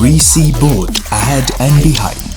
We see both ahead and behind.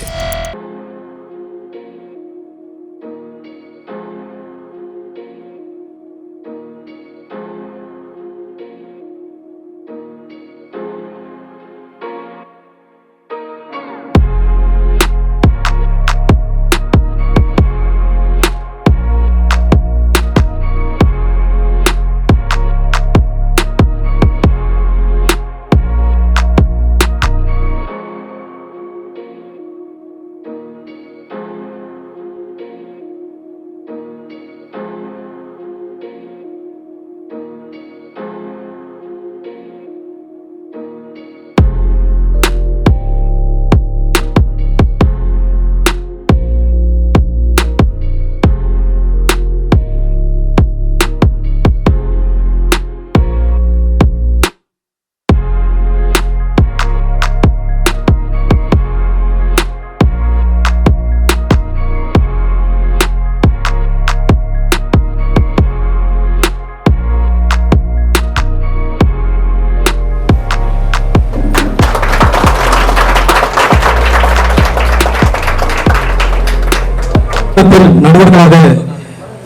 நடுவர்களாக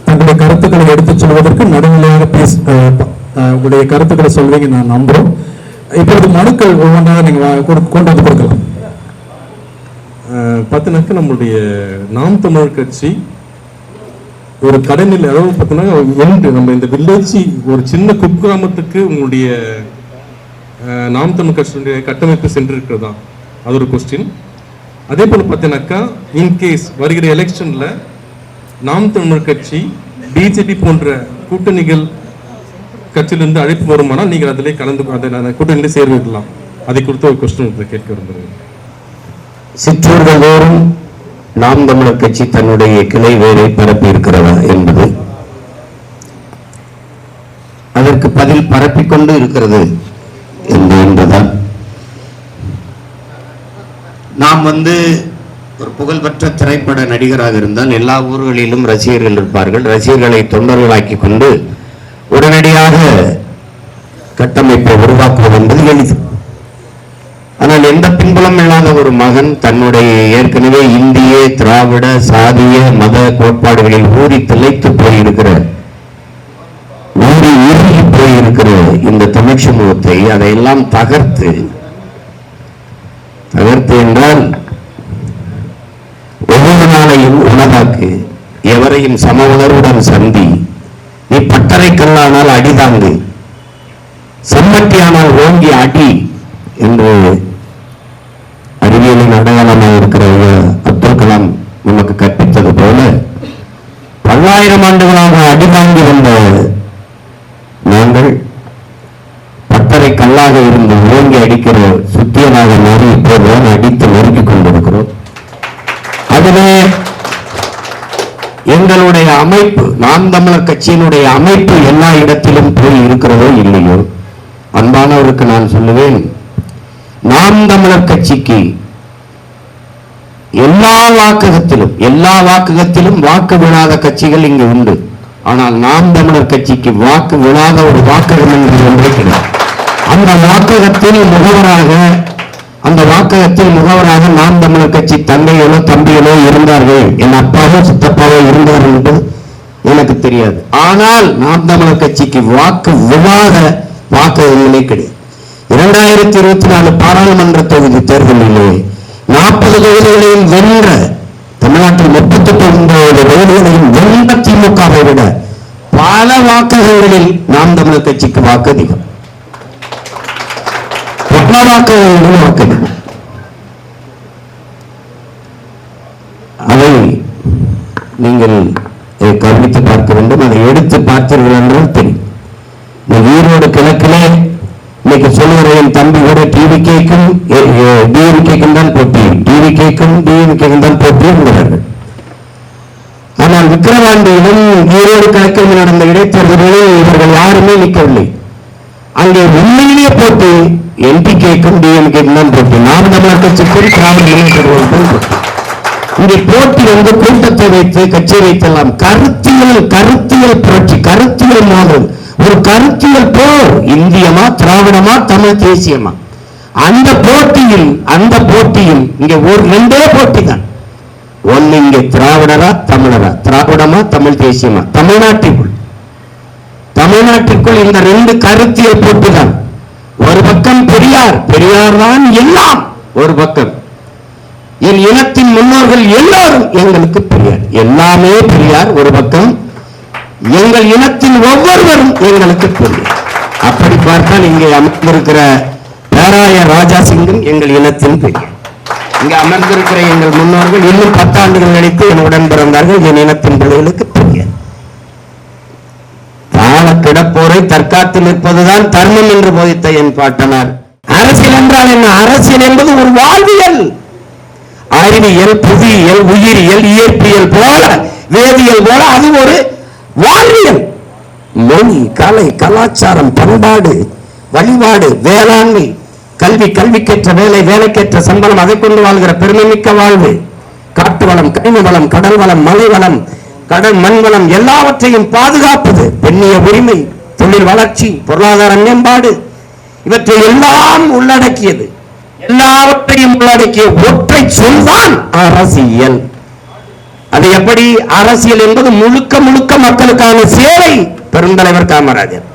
தங்களுடைய கருத்துக்களை எடுத்துச் சொல்வதற்கு நடுநிலையாக பேச உங்களுடைய கருத்துக்களை சொல்வீங்க நான் நம்புறோம். இப்பொழுது மனுக்கள் ஒவ்வொன்றாக நீங்கள் வா- கொண்டு வந்து கொடுக்கலாம். அஹ் நம்மளுடைய நாம் தமிழ் கட்சி ஒரு கடனில் அதாவது பார்த்தீங்கன்னா எண்டு நம்ம இந்த வில்லேஜ் ஒரு சின்ன குக்கிராமத்துக்கு உங்களுடைய நாம் தமிழ் கட்சியினுடைய கட்டமைப்பு சென்றிருக்கிறதா? அது ஒரு கொஸ்டின் அதே போல் பார்த்தீங்கன்னாக்கா இன்கேஸ் வருகிற எலெக்ஷனில் நாம் தமிழர் கட்சி பிஜேபி போன்ற கூட்டணிகள் கட்சியிலிருந்து அழைப்பு வருமானால் நீங்கள் அதிலே கலந்து அதில் அந்த கூட்டணியிலே சேர்ந்துக்கலாம் அதை குறித்து ஒரு கொஸ்டின் கேட்க விரும்புகிறேன். சிற்றூர்கள் தோறும் நாம் தமிழர் கட்சி தன்னுடைய கிளை வேலை பரப்பி இருக்கிறதா என்பது அதற்கு பதில் பரப்பிக்கொண்டு இருக்கிறது என்று நாம் வந்து ஒரு புகழ்பெற்ற திரைப்பட நடிகராக இருந்தால் எல்லா ஊர்களிலும் ரசிகர்கள் இருப்பார்கள். ரசிகர்களை தொண்டர்களாக்கி கொண்டு உடனடியாக கட்டமைப்பை உருவாக்குவது என்பது எளிது. ஆனால் எந்த பின்புலம் இல்லாத ஒரு மகன் தன்னுடைய ஏற்கனவே இந்திய திராவிட சாதிய மத கோட்பாடுகளில் ஊறி திளைத்து போயிருக்கிற ஊறி உருகி போயிருக்கிற இந்த தமிழ் சமூகத்தை அதையெல்லாம் தகர்த்து தகர்த்து என்றால் ஒவ்வொரு பாதுகாக்கு எவரையும் சம உணர்வுடன் சந்தி நீ பட்டறை கல்லானால் அடிதாங்கு. சம்மட்டியானால் ஓங்கி அடி என்று அறிவியலின் அடையாளமாக இருக்கிற அப்துல் கலாம் நமக்கு கற்பித்தது போல பல்லாயிரம் ஆண்டுகளாக அடிதாங்கி வந்த நாங்கள் பட்டறை கல்லாக இருந்து ஓங்கி அடிக்கிற சுத்தியனாக மாறி இப்போதுதான் அடித்து நொறுக்கிக் கொண்டிருக்கிறோம். அதுவே எங்களுடைய அமைப்பு நாம் தமிழர் கட்சியினுடைய அமைப்பு எல்லா இடத்திலும் போய் இருக்கிறதோ இல்லையோ? அன்பானவருக்கு நான் சொல்லுவேன் நாம் தமிழர் கட்சிக்கு எல்லா வாக்ககத்திலும் எல்லா வாக்ககத்திலும் வாக்கு விழாத கட்சிகள் இங்கு உண்டு. ஆனால் நாம் தமிழர் கட்சிக்கு வாக்கு விழாத ஒரு வாக்ககம் என்று ஒன்றே அந்த வாக்ககத்தில் முகவராக அந்த வாக்ககத்தில் முகவராக நாம் தமிழர் கட்சி தந்தைகளோ தம்பிகளோ இருந்தார்கள். என் அப்பாவோ சித்தப்பாவோ இருந்தார்கள் என்று எனக்கு தெரியாது. ஆனால் நாம் தமிழர் கட்சிக்கு வாக்கு விவாத வாக்ககங்களே கிடையாது. இரண்டாயிரத்தி இருபத்தி நாலு பாராளுமன்ற தொகுதி தேர்தலிலே நாற்பது தொகுதிகளையும் வென்ற தமிழ்நாட்டில் முப்பத்தி ஒன்பது தொகுதிகளையும் வென்ற திமுகவை விட பல வாக்ககங்களில் நாம் தமிழர் கட்சிக்கு வாக்கு அதிகம். பல வாக்ககங்களில் அதை நீங்கள் கவனித்து பார்க்க வேண்டும். அதை எடுத்து பார்த்தீர்கள் என்றால் தெரியும். இந்த ஈரோடு கிழக்கிலே இன்னைக்கு சொல்லுகிறேன் தம்பி கூட டிவி கேக்கும் டிஎம்கேக்கும் தான் போட்டி. டிவி கேக்கும் டிஎம்கேக்கும் தான் போட்டி என்கிறார்கள். ஆனால் விக்கிரவாண்டியிலும் ஈரோடு கிழக்கில் நடந்த இடைத்தேர்தலில் இவர்கள் யாருமே நிற்கவில்லை. அங்கே உண்மையிலேயே போட்டி என்பிகேக்கும் டிஎம்கேக்கும் தான் போட்டி நாம் தமிழர் கட்சிக்கும் திராவிட முன்னேற்ற கழகத்துக்கும் போட்டி இங்கே போட்டி வந்து கூட்டத்தை வைத்து கட்சி வைத்தெல்லாம் கருத்தியல் கருத்தியல் புரட்சி கருத்தியல் மோதல் ஒரு கருத்தியல் போர் இந்தியமா திராவிடமா தமிழ் தேசியமா? அந்த போட்டியில் அந்த போட்டியில் இங்க ஒரு ரெண்டே போட்டி தான். ஒன்னு இங்க திராவிடரா தமிழரா? திராவிடமா தமிழ் தேசியமா? தமிழ்நாட்டிற்குள். தமிழ்நாட்டிற்குள் இந்த ரெண்டு கருத்தியல் போட்டுதான் ஒரு பக்கம் பெரியார் பெரியார் தான் எல்லாம். ஒரு பக்கம் என் இனத்தின் முன்னோர்கள் எல்லாரும் எங்களுக்கு பெரியார். எல்லாமே பெரியார் ஒரு பக்கம் எங்கள் இனத்தின் ஒவ்வொருவரும் எங்களுக்கு பெரியார். அப்படி பார்த்தால் இங்கே அமர்ந்திருக்கிற பேராய ராஜா சிங்கும் எங்கள் இனத்தின் பெரியார். இங்கே அமர்ந்திருக்கிற எங்கள் முன்னோர்கள் இன்னும் பத்தாண்டுகள் கழித்து என்னுடன் பிறந்தார்கள். என் இனத்தின் பிள்ளைகளுக்கு பெரியார் தாழ கிடப்போரை தற்காத்து நிற்பதுதான் தர்மம் என்று போதித்த என் பாட்டனார். அரசியல் என்றால் என்ன? அரசியல் என்பது ஒரு வாழ்வியல். அறிவியல் புவியியல் உயிரியல் இயற்பியல் போல வேதியியல் போல அது ஒரு வாழ்வியல். மொழி கலை கலாச்சாரம் பண்பாடு வழிபாடு வேளாண்மை கல்வி கல்விக்கேற்ற வேலை வேலைக்கேற்ற சம்பளம் அதை கொண்டு வாழ்கிற பெருமைமிக்க வாழ்வு. காட்டு வளம் கனிம வளம் கடல் வளம் மலை வளம் கடல் மண் வளம் எல்லாவற்றையும் பாதுகாப்பது பெண்ணிய உரிமை தொழில் வளர்ச்சி பொருளாதார மேம்பாடு. இவற்றை எல்லாம் உள்ளடக்கியது. எல்லாவற்றையும் உள்ளடக்கிய ஒற்றை சொல்தான் அரசியல். அது எப்படி? அரசியல் என்பது முழுக்க முழுக்க மக்களுக்கான சேவை. பெருந்தலைவர் காமராஜர்.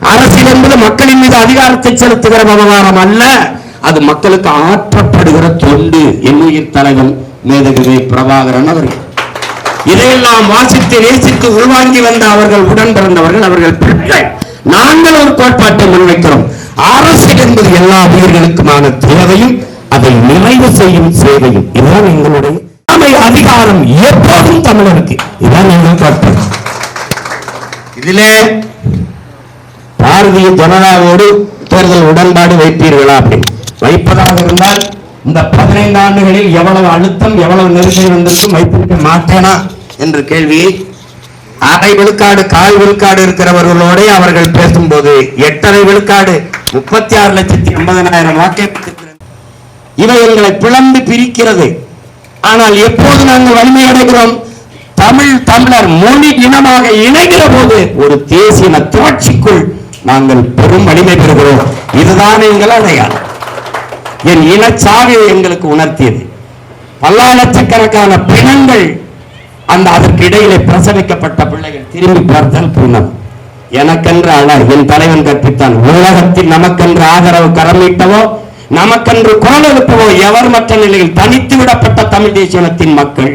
அரசியல் என்பது மக்களின் மீது அதிகாரத்தை செலுத்துகிற விவகாரம் அல்ல. அது மக்களுக்கு ஆற்றப்படுகிற தொண்டு. என்னுயிர் தலைவன் மேதகவி பிரபாகரன் அவர்கள். இதையெல்லாம் வாசித்து நேசித்து உள்வாங்கி வந்த அவர்கள் உடன் பிறந்தவர்கள் அவர்கள் பிள்ளை நாங்கள் ஒரு கோட்பாட்டை முன்வைக்கிறோம். அரசு என்பது எல்லா உயிர்களுக்குமான தேவையும் அதை நிறைவு செய்யும் சேவையும். இதுதான் எங்களுடைய அதிகாரம். எப்போதும் தமிழருக்கு. இதுதான் எங்கள் கோட்பாடு. இதிலே பாரதிய ஜனதாவோடு தேர்தல் உடன்பாடு வைப்பீர்களா அப்படின்னு. வைப்பதாக இருந்தால் இந்த பதினைந்து ஆண்டுகளில் எவ்வளவு அழுத்தம் எவ்வளவு நெருக்கடி வந்திருக்கும் வைத்திருக்க மாட்டேனா? என்று கேள்வி. அரை விழுக்காடு கால் விழுக்காடு இருக்கிறவர்களோட அவர்கள் பேசும்போது எட்டரை விழுக்காடு முப்பத்தி ஆறு லட்சத்தி ஐம்பதனாயிரம் வாக்கை இவை எங்களை பிளந்து பிரிக்கிறது. ஆனால் எப்போது நாங்கள் வலிமை அடைகிறோம்? தமிழ் தமிழர் மொழி இனமாக இணைகிற போது ஒரு தேசிய துவட்சிக்குள் நாங்கள் பெரும் வலிமை பெறுகிறோம். இதுதான் எங்கள் அடையாளம். என் இனச்சாவை எங்களுக்கு உணர்த்தியது. பல்லாயிரக்கணக்கான பிணங்கள் அந்த அதற்கு இடையிலே பிரசவிக்கப்பட்ட பிள்ளைகள் திரும்பி பார்த்தால் புண்ணம் எனக்கென்று அழ என் தலைவன் கற்பித்தான். உலகத்தில் நமக்கென்று ஆதரவு கரமீட்டவோ நமக்கென்று குரல் எழுப்பவோ எவர் மற்ற நிலையில் தனித்து விடப்பட்ட தமிழ் தேசியத்தின் மக்கள்.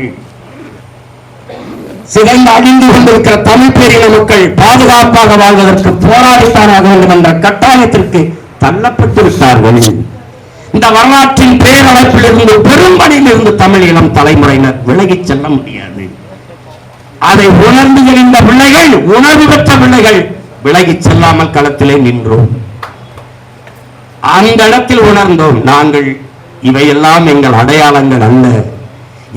சிதைந்து அழிந்து கொண்டிருக்கிற தமிழ் பேரின மக்கள் பாதுகாப்பாக வாழ்வதற்கு போராடித்தான் வேண்டும் என்ற கட்டாயத்திற்கு தள்ளப்பட்டு விட்டார்கள் இந்த வரலாற்றின் பேரழைப்பில் இருந்து பெரும்பணியில் இருந்து தமிழ் இளம் தலைமுறையினர் விலகிச் செல்ல முடியாது. அதை உணர்ந்து எழுந்த பிள்ளைகள் உணர்வு பெற்ற பிள்ளைகள் விலகி செல்லாமல் களத்திலே நின்றோம். அந்த இடத்தில் உணர்ந்தோம் நாங்கள் இவையெல்லாம் எங்கள் அடையாளங்கள் அல்ல.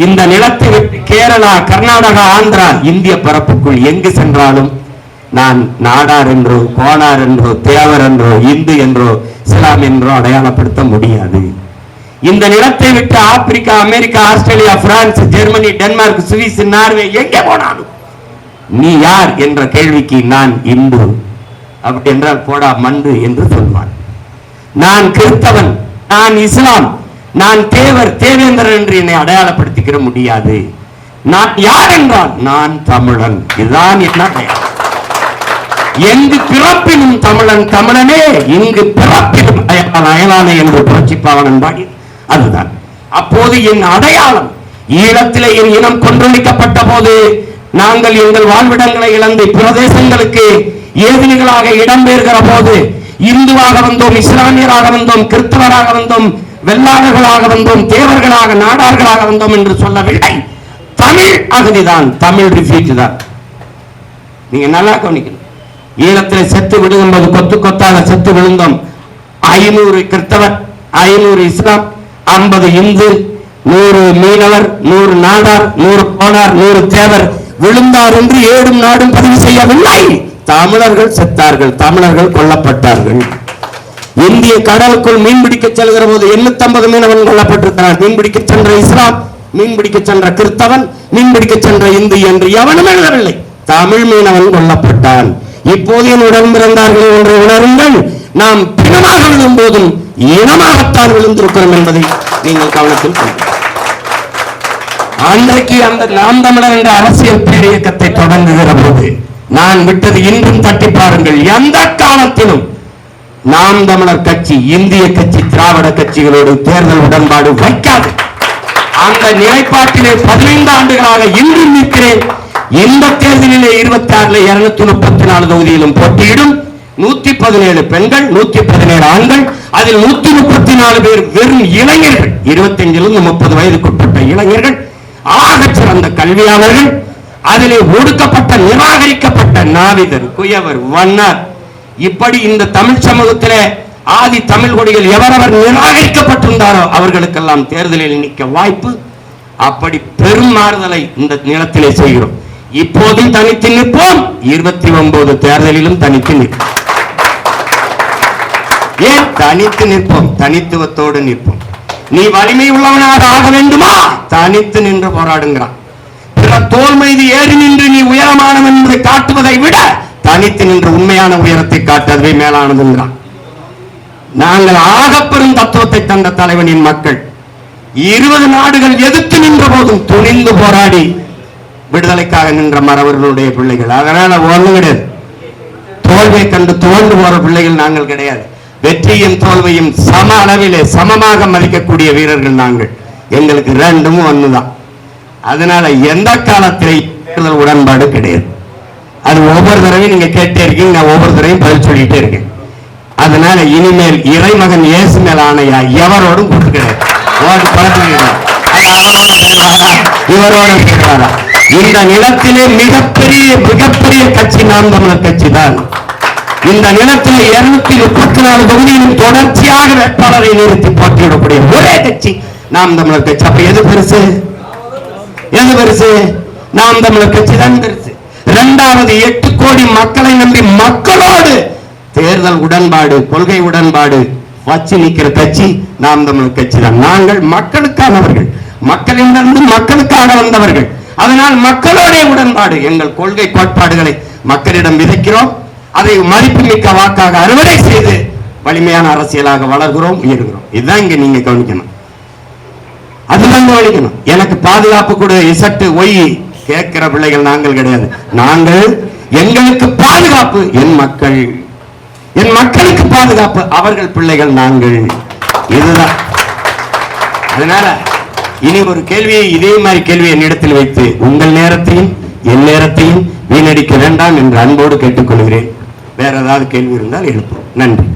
இந்த நிலத்தை விட்டு கேரளா கர்நாடகா ஆந்திரா இந்திய பரப்புக்குள் எங்கு சென்றாலும் நான் நாடார் என்றோ கோனார் என்றோ தேவர் என்றோ இந்து என்றோ இஸ்லாம் என்றோ அடையாளப்படுத்த முடியாது. இந்த நிலத்தை விட்டு Africa America Australia France Germany Denmark Swiss Norway எங்கே போனாலும். நீ யார் என்ற கேள்விக்கு நான் இந்து அப்படி என்றால் போடா மண்டு என்று சொல்வான். நான் கிறிஸ்தவன் நான் இஸ்லாம் நான் தேவர் தேவேந்திரன் என்று என்னை அடையாளப்படுத்திக்கிற முடியாது. நான் யார் என்றால் நான் தமிழன். இதுதான் என்ன அடையாளம். எங்கு பிறப்பினும் தமிழன் தமிழனே இங்கு பிறப்பினும் அயலான் அயலானே என்று புரட்சி பாவனன் பாடி அதுதான். அப்போது என் அடையாளம் ஈழத்திலே என் இனம் கொன்றொழிக்கப்பட்ட போது நாங்கள் எங்கள் வாழ்விடங்களை இழந்து பிரதேசங்களுக்கு ஏதினிகளாக இடம்பெறுகிற போது இந்துவாக வந்தோம் இஸ்லாமியராக வந்தோம் கிறிஸ்தவராக வந்தோம் வெள்ளாளர்களாக வந்தோம் தேவர்களாக நாடார்களாக வந்தோம் என்று சொல்லவில்லை. தமிழ் அகதிதான். தமிழ் ரிஃப்யூஜ் தான். நீங்க நல்லா கவனிக்கணும். ஈழத்தில் செத்து விழுகும்போது கொத்து கொத்தாக செத்து விழுந்தோம். ஐநூறு கிறிஸ்தவர் ஐநூறு இஸ்லாம் ஐம்பது இந்து நூறு மீனவர் நூறு நாடார் நூறு கோனார் நூறு தேவர் விழுந்தார் என்று ஏடும் நாடும் பதிவு செய்யவில்லை. தமிழர்கள் செத்தார்கள் தமிழர்கள் கொல்லப்பட்டார்கள். இந்திய கடலுக்குள் மீன்பிடிக்க செல்கிற போது எண்ணூத்தி மீனவன் கொல்லப்பட்டிருக்கிறார் மீன்பிடிக்க சென்ற இஸ்லாம் மீன்பிடிக்க சென்ற கிறிஸ்தவன் மீன்பிடிக்க சென்ற இந்து என்று எவனும் எழுதவில்லை. தமிழ் மீனவன் கொல்லப்பட்டான். இப்போது என் உடன் பிறந்தார்கள் என்று உணருங்கள். நாம் பிணமாக விழும் போதும் இனமாகத்தான் விழுந்திருக்கிறோம் என்பதை நீங்கள் கவனத்தில் கொள்ளுங்கள். அன்றைக்கு அந்த நாம் தமிழர் என்ற அரசியல் பேரியக்கத்தை தொடங்குகிற போது நான் விட்டது இன்றும் தட்டி பாருங்கள். எந்த காலத்திலும் நாம் தமிழர் கட்சி இந்திய கட்சி திராவிட கட்சிகளோடு தேர்தல் உடன்பாடு வைக்காது. அந்த நிலைப்பாட்டிலே பதினைந்து ஆண்டுகளாக இன்றும் நிற்கிறேன். இந்த தேர்தலிலே இருபத்தி ஆறுல இருநூத்தி முப்பத்தி நாலு தொகுதியிலும் போட்டியிடும். நூத்தி பதினேழு பெண்கள் நூத்தி பதினேழு ஆண்கள் அதில் நூத்தி முப்பத்தி நாலு பேர் வெறும் இளைஞர்கள். இருபத்தஞ்சிலிருந்து முப்பது வயதுக்குட்பட்ட இளைஞர்கள் ஆக சிறந்த கல்வியாளர்கள் அதிலே ஒடுக்கப்பட்ட நிராகரிக்கப்பட்ட நாவிதர் குயவர் வண்ணார் இப்படி இந்த தமிழ் சமூகத்திலே ஆதி தமிழ் கொடிகள் எவரவர் நிராகரிக்கப்பட்டிருந்தாரோ அவர்களுக்கெல்லாம் தேர்தலில் நிற்க வாய்ப்பு. அப்படி பெரும் மாறுதலை இந்த நிலத்திலே செய்கிறோம். இப்போதும் தனித்து நிற்போம். இருபத்தி ஒன்பது தேர்தலிலும் தனித்து நிற்போம். ஏன் தனித்து நிற்போம்? தனித்துவத்தோடு நிற்போம். நீ வலிமை உள்ளவனாக ஆக வேண்டுமா? தனித்து நின்று போராடுங்கிறான். பிற தோல் மீது ஏறி நின்று நீ உயரமானவன் என்பதை காட்டுவதை விட தனித்து நின்று உண்மையான உயரத்தை காட்டுவதே மேலானதுங்கிறான். நாங்கள் ஆகப்பெரும் தத்துவத்தை தந்த தலைவனின் மக்கள் இருபது நாடுகள் எதிர்த்து நின்ற போதும் துணிந்து போராடி விடுதலைக்காக நின்ற மறவர்களுடைய பிள்ளைகள். அதனால ஒண்ணும் கிடையாது. தோல்வியை கண்டு துவண்டு போற பிள்ளைகள் நாங்கள் கிடையாது. வெற்றியும் தோல்வியும் சம அளவிலே சமமாக மதிக்கக்கூடிய வீரர்கள் நாங்கள். எங்களுக்கு ரெண்டும் ஒண்ணுதான். அதனால எந்த காலத்திலே தேர்தல் உடன்பாடு கிடையாது. அது ஒவ்வொரு தடவையும் நீங்க கேட்டே இருக்கீங்க நான் ஒவ்வொரு தடவையும் பதில் சொல்லிட்டே இருக்கேன். அதனால இனிமேல் இறைமகன் இயேசு மேல் ஆணையா எவரோடும் கூட்டு கிடையாது. இவரோட இந்த நிலத்திலே மிகப்பெரிய மிகப்பெரிய கட்சி நாம் தமிழர் கட்சி தான் இந்த நிலத்தில் இருநூத்தி முப்பத்தி நாலு தொகுதியிலும் தொடர்ச்சியாக வேட்பாளரை நிறுத்தி போட்டியிடக்கூடிய ஒரே கட்சி நாம் தமிழர் கட்சி. அப்ப எது பெருசு? எது பெருசு? நாம் தமிழர் கட்சி தான் பெருசு. இரண்டாவது எட்டு கோடி மக்களை நம்பி மக்களோடு தேர்தல் உடன்பாடு கொள்கை உடன்பாடு வச்சு நிற்கிற கட்சி நாம் தமிழர் கட்சி தான். நாங்கள் மக்களுக்கானவர்கள். மக்களிடமிருந்து மக்களுக்காக வந்தவர்கள். அதனால் மக்களோடைய உடன்பாடு எங்கள் கொள்கை கோட்பாடுகளை மக்களிடம் விதைக்கிறோம். அதை மதிப்புமிக்க வாக்காக அறுவடை செய்து வலிமையான அரசியலாக வளர்கிறோம் உயர்கிறோம். இதுதான் இங்க நீங்க கவனிக்கணும். அதுதான் கவனிக்கணும். எனக்கு பாதுகாப்பு கூட இசட்டு ஒய் கேட்கிற பிள்ளைகள் நாங்கள் கிடையாது. நாங்கள் எங்களுக்கு பாதுகாப்பு என் மக்கள். என் மக்களுக்கு பாதுகாப்பு அவர்கள் பிள்ளைகள் நாங்கள். இதுதான். அதனால இனி ஒரு கேள்வியை இதே மாதிரி கேள்வி என்னிடத்தில் வைத்து உங்கள் நேரத்தையும் என் நேரத்தையும் வீணடிக்க வேண்டாம் என்று அன்போடு கேட்டுக்கொள்கிறேன். வேற ஏதாவது கேள்வி இருந்தால் எழுப்பும் நன்றி.